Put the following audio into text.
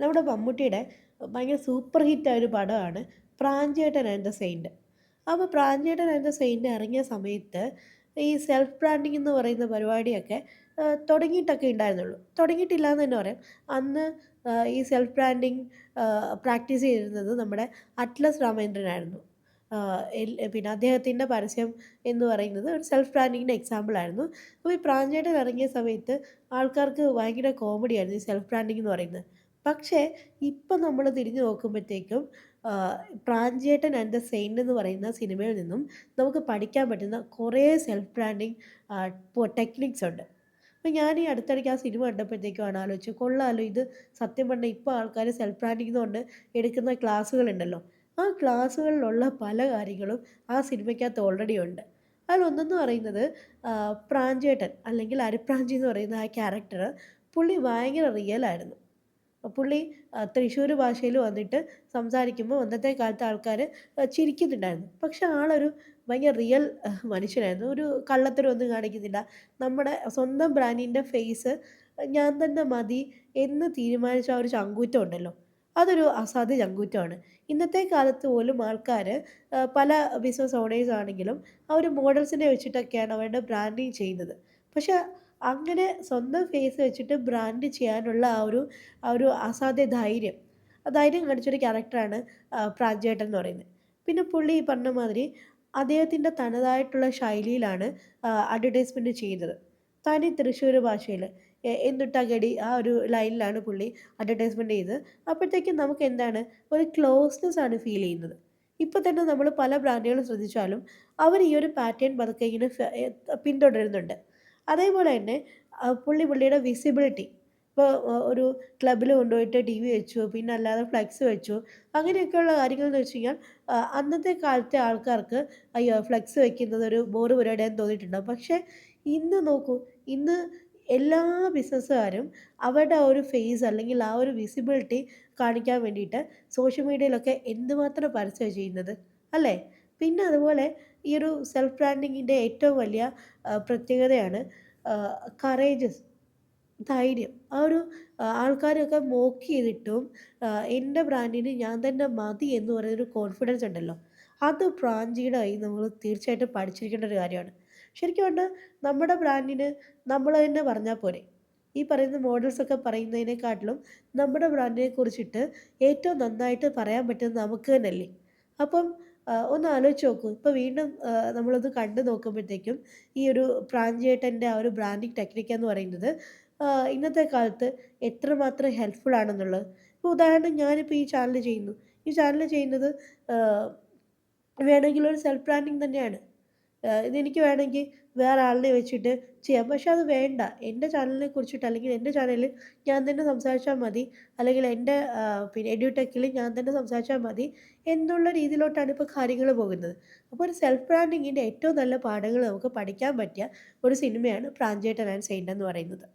നമ്മുടെ മമ്മൂട്ടിയുടെ ഭയങ്കര സൂപ്പർ ഹിറ്റായ ഒരു പടമാണ് പ്രാഞ്ചേട്ടൻ ആൻഡ് ദ സെയിന്റ് അപ്പോൾ പ്രാഞ്ചേട്ടൻ ആൻഡ് ദ സെയിന്റ് ഇറങ്ങിയ സമയത്ത് ഈ സെൽഫ് ബ്രാൻഡിങ് എന്ന് പറയുന്ന പരിപാടിയൊക്കെ തുടങ്ങിയിട്ടൊക്കെ ഉണ്ടായിരുന്നുള്ളൂ. തുടങ്ങിയിട്ടില്ല എന്ന് തന്നെ പറയാം. അന്ന് ഈ സെൽഫ് ബ്രാൻഡിങ് പ്രാക്ടീസ് ചെയ്തിരുന്നത് നമ്മുടെ അറ്റ്ലസ് രാമേന്ദ്രനായിരുന്നു. പിന്നെ അദ്ദേഹത്തിന്റെ പരസ്യം എന്ന് പറയുന്നത് ഒരു സെൽഫ് ബ്രാൻഡിങ്ങിന്റെ എക്സാമ്പിളായിരുന്നു അപ്പോൾ ഈ പ്രാഞ്ചേട്ടൻ ഇറങ്ങിയ സമയത്ത് ആൾക്കാർക്ക് ഭയങ്കര കോമഡിയായിരുന്നു ഈ സെൽഫ് ബ്രാൻഡിങ് എന്ന് പറയുന്നത്. പക്ഷേ ഇപ്പം നമ്മൾ തിരിഞ്ഞു നോക്കുമ്പോഴത്തേക്കും പ്രാഞ്ചേട്ടൻ ആൻഡ് ദ സെയിന്റ് എന്ന് പറയുന്ന സിനിമയിൽ നിന്നും നമുക്ക് പഠിക്കാൻ പറ്റുന്ന കുറേ സെൽഫ് ബ്രാൻഡിങ് ടെക്നിക്സ് ഉണ്ട്. അപ്പം ഞാൻ ഈ അടുത്തിടയ്ക്ക് ആ സിനിമ കണ്ടപ്പോഴത്തേക്കുമാണ് ആലോചിച്ചത് കൊള്ളാലോ ഇത് സത്യം പറഞ്ഞാൽ ഇപ്പോൾ ആൾക്കാർ സെൽഫ് ബ്രാൻഡിങ് കൊണ്ട് എടുക്കുന്ന ക്ലാസ്സുകളുണ്ടല്ലോ. ആ ക്ലാസ്സുകളിലുള്ള പല കാര്യങ്ങളും ആ സിനിമയ്ക്കകത്ത് ഓൾറെഡി ഉണ്ട്. അതിലൊന്നെന്ന് പറയുന്നത് പ്രാഞ്ചേട്ടൻ അല്ലെങ്കിൽ അരിപ്രാഞ്ചി എന്ന് പറയുന്ന ആ ക്യാരക്ടർ പുള്ളി ഭയങ്കര റിയലായിരുന്നു പുള്ളി തൃശ്ശൂർ ഭാഷയിൽ വന്നിട്ട് സംസാരിക്കുമ്പോൾ അന്നത്തെ കാലത്ത് ആൾക്കാർ ചിരിക്കുന്നുണ്ടായിരുന്നു. പക്ഷെ ആളൊരു ഭയങ്കര റിയൽ മനുഷ്യനായിരുന്നു. ഒരു കള്ളത്തരമൊന്നും കാണിക്കുന്നില്ല. നമ്മുടെ സ്വന്തം ബ്രാൻഡിന്റെ ഫേസ് ഞാൻ തന്നെ മതി എന്ന് തീരുമാനിച്ച ആ ഒരു ചങ്കൂറ്റം ഉണ്ടല്ലോ. അതൊരു അസാധ്യ ചങ്കൂറ്റമാണ്. ഇന്നത്തെ കാലത്ത് പോലും ആൾക്കാർ പല ബിസിനസ് ഓണേഴ്സ് ആണെങ്കിലും അവർ മോഡൽസിനെ വെച്ചിട്ടൊക്കെയാണ് അവരുടെ ബ്രാൻഡിങ് ചെയ്യുന്നത്. പക്ഷെ അങ്ങനെ സ്വന്തം ഫേസ് വെച്ചിട്ട് ബ്രാൻഡ് ചെയ്യാനുള്ള ആ ഒരു ആ ഒരു അസാധ്യ ധൈര്യം. ആ ധൈര്യം കാണിച്ചൊരു ക്യാരക്ടറാണ് പ്രാഞ്ചേട്ടൻ എന്ന് പറയുന്നത്. പിന്നെ പുള്ളി ഈ പറഞ്ഞ മാതിരി അദ്ദേഹത്തിന്റെ തനതായിട്ടുള്ള ശൈലിയിലാണ് അഡ്വർടൈസ്മെന്റ് ചെയ്തത് തനി തൃശ്ശൂർ ഭാഷയിൽ എന്തുട്ടകടി ആ ഒരു ലൈനിലാണ് പുള്ളി അഡ്വർടൈസ്മെന്റ് ചെയ്തത് അപ്പോഴത്തേക്കും നമുക്ക് എന്താണ് ഒരു ക്ലോസ്നെസ് ആണ് ഫീൽ ചെയ്യുന്നത്. ഇപ്പോൾ തന്നെ നമ്മൾ പല ബ്രാൻഡുകളും ശ്രദ്ധിച്ചാലും അവർ ഈ ഒരു പാറ്റേൺ പതുക്കെ ഇങ്ങനെ പിന്തുടരുന്നുണ്ട്. അതേപോലെ തന്നെ പുള്ളി പുള്ളിയുടെ വിസിബിലിറ്റി ഇപ്പോൾ ഒരു ക്ലബ്ബിൽ കൊണ്ടുപോയിട്ട് ടി വി വെച്ചു പിന്നെ അല്ലാതെ ഫ്ലെക്സ് വെച്ചു അങ്ങനെയൊക്കെയുള്ള കാര്യങ്ങൾ എന്ന് വെച്ച് കഴിഞ്ഞാൽ അന്നത്തെ കാലത്തെ ആൾക്കാർക്ക് അയ്യോ ഫ്ലെക്സ് വെക്കുന്നത് ഒരു ബോറ് പരിപാടിയാന്ന് തോന്നിയിട്ടുണ്ടാവും. പക്ഷേ ഇന്ന് നോക്കൂ ഇന്ന് എല്ലാ ബിസിനസ്സുകാരും അവരുടെ ആ ഒരു ഫേസ് അല്ലെങ്കിൽ ആ ഒരു വിസിബിലിറ്റി കാണിക്കാൻ വേണ്ടിയിട്ട് സോഷ്യൽ മീഡിയയിലൊക്കെ എന്തുമാത്രം പരസ്യം ചെയ്യുന്നത് അല്ലേ? പിന്നെ അതുപോലെ ഈ ഒരു സെൽഫ് ബ്രാൻഡിങ്ങിന്റെ ഏറ്റവും വലിയ പ്രത്യേകതയാണ് കറേജസ് ധൈര്യം. ആ ഒരു ആൾക്കാരൊക്കെ മോക്ക് ചെയ്തിട്ടും എന്റെ ബ്രാൻഡിന് ഞാൻ തന്നെ മതി എന്ന് പറയുന്നൊരു കോൺഫിഡൻസ് ഉണ്ടല്ലോ. അത് ബ്രാഞ്ചിയുടെ കയ്യിൽ നമ്മൾ തീർച്ചയായിട്ടും പഠിച്ചിരിക്കേണ്ട ഒരു കാര്യമാണ്. ശരിക്കും പറഞ്ഞാൽ നമ്മുടെ ബ്രാൻഡിന് നമ്മൾ തന്നെ പറഞ്ഞാൽ പോരെ. ഈ പറയുന്ന മോഡൽസൊക്കെ പറയുന്നതിനെക്കാട്ടിലും നമ്മുടെ ബ്രാൻഡിനെ കുറിച്ചിട്ട് ഏറ്റവും നന്നായിട്ട് പറയാൻ പറ്റുന്നത് നമുക്ക് തന്നെയല്ലേ? അപ്പം ഒന്ന് ആലോചിച്ച് നോക്കൂ. ഇപ്പോൾ വീണ്ടും നമ്മളത് കണ്ടു നോക്കുമ്പോഴത്തേക്കും ഈ ഒരു പ്രാഞ്ചേട്ടന്റെ ആ ഒരു ബ്രാൻഡിങ് ടെക്നിക്ക് എന്ന് പറയുന്നത് ഇന്നത്തെ കാലത്ത് എത്രമാത്രം ഹെൽപ്ഫുൾ ആണെന്നുള്ളത്. ഇപ്പോൾ ഉദാഹരണം ഞാനിപ്പോൾ ഈ ചാനൽ ചെയ്യുന്നു. ഈ ചാനൽ ചെയ്യുന്നത് വേണമെങ്കിൽ ഒരു സെൽഫ് ബ്രാൻഡിങ് തന്നെയാണ്. ഇതെനിക്ക് വേണമെങ്കിൽ വേറെ ആളിനെ വെച്ചിട്ട് ചെയ്യാം. പക്ഷെ അത് വേണ്ട. എന്റെ ചാനലിനെ കുറിച്ചിട്ട് അല്ലെങ്കിൽ എന്റെ ചാനലിൽ ഞാൻ തന്നെ സംസാരിച്ചാൽ മതി. അല്ലെങ്കിൽ എന്റെ പിന്നെ എഡ്യൂടെക്കിൽ ഞാൻ തന്നെ സംസാരിച്ചാൽ മതി. എന്നുള്ള രീതിയിലോട്ടാണ് ഇപ്പോൾ കാര്യങ്ങൾ പോകുന്നത്. അപ്പോൾ ഒരു സെൽഫ് ബ്രാൻഡിങ്ങിന്റെ ഏറ്റവും നല്ല പാഠങ്ങൾ നമുക്ക് പഠിക്കാൻ പറ്റിയ ഒരു സിനിമയാണ് പ്രാഞ്ചേട്ടൻ ആൻഡ് സെയിന്റ് എന്ന് പറയുന്നത്.